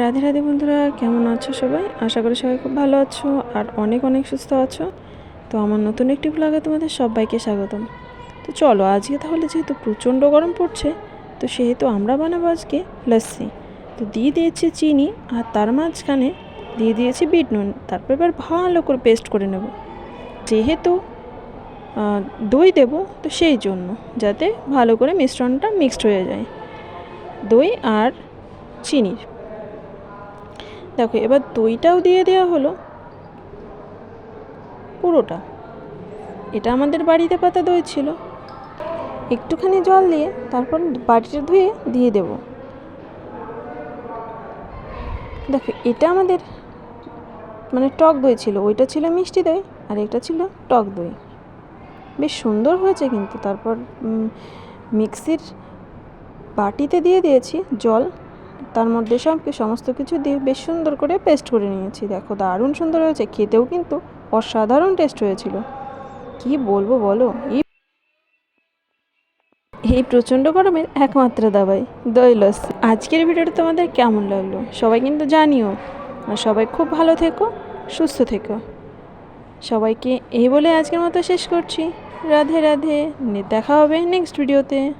রাধে রাধে বন্ধুরা, কেমন আছো সবাই? আশা করি সবাই খুব ভালো আছো আর অনেক অনেক সুস্থ আছো। তো আমার নতুন একটি ব্লগে তোমাদের সবাইকে স্বাগতম। তো চলো, আজকে তাহলে যেহেতু প্রচণ্ড গরম পড়ছে, তো সেহেতু আমরা বানাবো আজকে লস্যি। তো দিয়ে দিয়েছি চিনি আর তার মাঝখানে দিয়ে দিয়েছি বিট নুন। তারপর এবার ভালো করে পেস্ট করে নেব। যেহেতু দই দেব, তো সেই জন্য যাতে ভালো করে মিশ্রণটা মিক্সড হয়ে যায়। দই আর চিনির দেখো, এবার দইটাও দিয়ে দেওয়া হলো। পুরোটা। এটা আমাদের বাড়িতে পাতা দই ছিল। একটুখানি জল দিয়ে তারপর বাটিটা ধুয়ে দিয়ে দেব। দেখো, এটা আমাদের মানে টক দই ছিল। ওইটা ছিল মিষ্টি দই আর এটা ছিল টক দই। বেশ সুন্দর হয়েছে কিন্তু। তারপর মিক্সির বাটিতে দিয়ে দিয়েছি জল। তার মধ্যে সব কি- সমস্ত কিছু দিয়ে বেশ সুন্দর করে পেস্ট করে নিয়েছি। দেখো, দারুণ সুন্দর হয়েছে। খেতেও কিন্তু অসাধারণ টেস্ট হয়েছিল। কি বলব বলো? এই প্রচণ্ড গরমের একমাত্র দাবাই দই লস্যি আজকের ভিডিওটা তোমাদের কেমন লাগল? সবাই কিন্তু জানিও। আর সবাই খুব ভালো থেকো, সুস্থ থেকো। সবাইকে এই বলে আজকের মতো শেষ করছি। রাধে রাধে। দেখা হবে নেক্সট ভিডিওতে